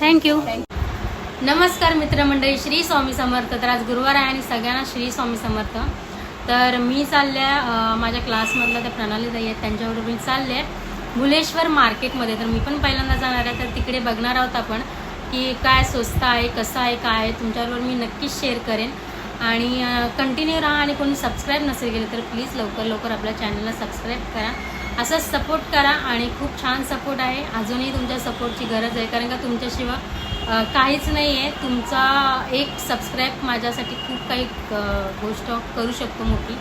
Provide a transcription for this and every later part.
Thank you नमस्कार मित्रमंडळी श्री स्वामी समर्थ. तर आज गुरुवार आहे आणि सगळ्यांना श्री स्वामी समर्थ. तर मी चालले माझ्या क्लासमधल्या त्या प्रणाली ताई आहेत त्यांच्याबरोबर मी चालले मुलेश्वर भुलेश्वर मार्केटमध्ये. तर मी पण पहिल्यांदा जाणार आहे तर तिकडे बघणार आहोत आपण की काय स्वस्त आहे कसं आहे काय आहे तुमच्याबरोबर मी नक्कीच शेअर करेन. आणि कंटिन्यू राहा आणि कोणी सबस्क्राईब नसेल गेले तर प्लीज लवकर लवकर आपल्या चॅनलला सबस्क्राईब करा. असंच सपोर्ट करा आणि खूप छान सपोर्ट आहे. अजूनही तुमच्या सपोर्टची गरज आहे. कारण का तुमच्याशिवाय काहीच नाही आहे तुमचा एक सबस्क्राईब माझ्यासाठी खूप काही गोष्ट करू शकतो मोठी.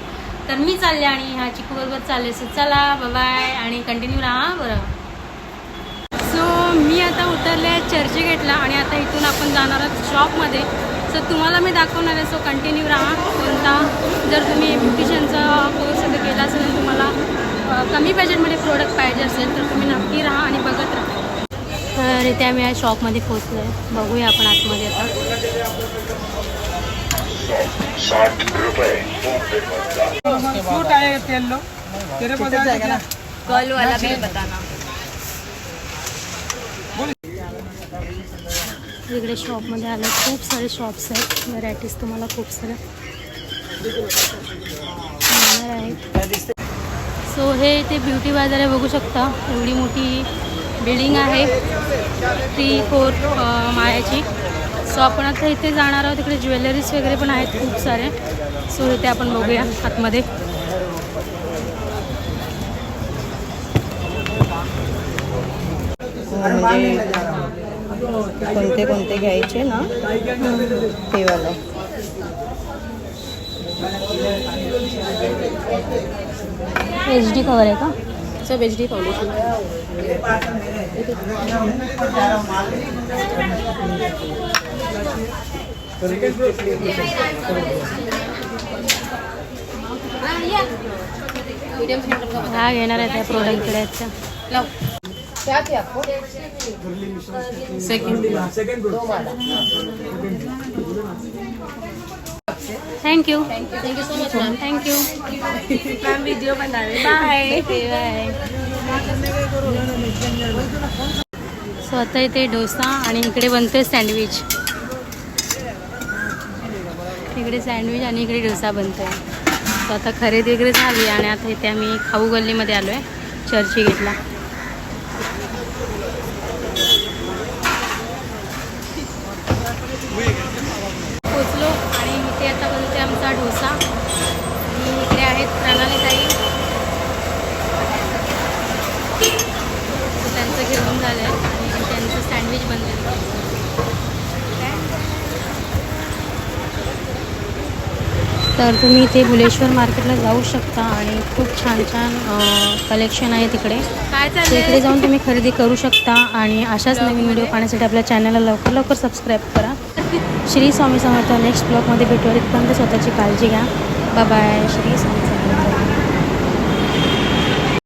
तर मी चालले आणि ह्या चिकूबरोबर चालले. सो चला बाय आणि कंटिन्यू राहा बरं. सो मी आता उतरले चर्चगेटला आणि आता इथून आपण जाणार आहोत शॉपमध्ये सो तुम्हाला मी दाखवणार आहे. सो कंटिन्यू राहा. कोणता जर तुम्ही ब्युटिशियनचा कोर्स केला असेल तर तुम्हाला कमी बजेटमध्ये प्रोडक्ट पाहिजे असेल तर तुम्ही नक्की राहा आणि बघत राहा. तर इथे आम्ही या शॉपमध्ये पोचलो आहे बघूया आपण आतमध्ये आता. कल वाला बिल बताना. इकडे शॉपमध्ये आलं. खूप सारे शॉप्स आहेत. व्हरायटीज तुम्हाला खूप साऱ्या. आहेत. सो हे ते ब्युटी बाजार आहे बघू शकता. एवढी मोठी बिल्डिंग आहे. Three four माळ्याची. सो आपण आता इथे जाणार आहोत. तिकडे ज्वेलरीज वगैरे पण आहेत खूप सारे. सो इथे आपण बघूया आतमध्ये. म्हणजे कोणते कोणते घ्यायचे ना? ते वाला. एच डी कवर आहे का? सब एच डी फाउंडेशन ह्या घेणार आहे त्या क्या थे आपको second thank you thank you so much ma'am thank you ma'am video बनावे बाय बाय सो आता इथे डोसा आणि इकडे बनते सँडविच इकडे सँडविच आणि इकडे डोसा बनतोय. सो आता खरेदी वगैरे झाली आणि आता इथे आम्ही खाऊ गल्लीमध्ये आलो आहे चर्ची इथे आता बनते आमचा डोसा. आणि इकडे आहेत प्रणाली ताई. त्यांचं घेऊन झालं आहे आणि त्यांचं सँडविच बनलेलं. तर तुम्ही इथे बुलेश्वर मार्केटला जाऊ शकता आणि खूप छान छान कलेक्शन आहे तिकडे. इकडे जाऊन तुम्ही खरेदी करू शकता आणि अशाच नवीन व्हिडिओ पाहण्यासाठी आपल्या चॅनलला लवकर लवकर सबस्क्राईब करा. श्री स्वामी समर्थ नेक्स्ट ब्लॉगमध्ये भेटूया तिथपर्यंत स्वतःची काळजी घ्या. बाय श्री स्वामी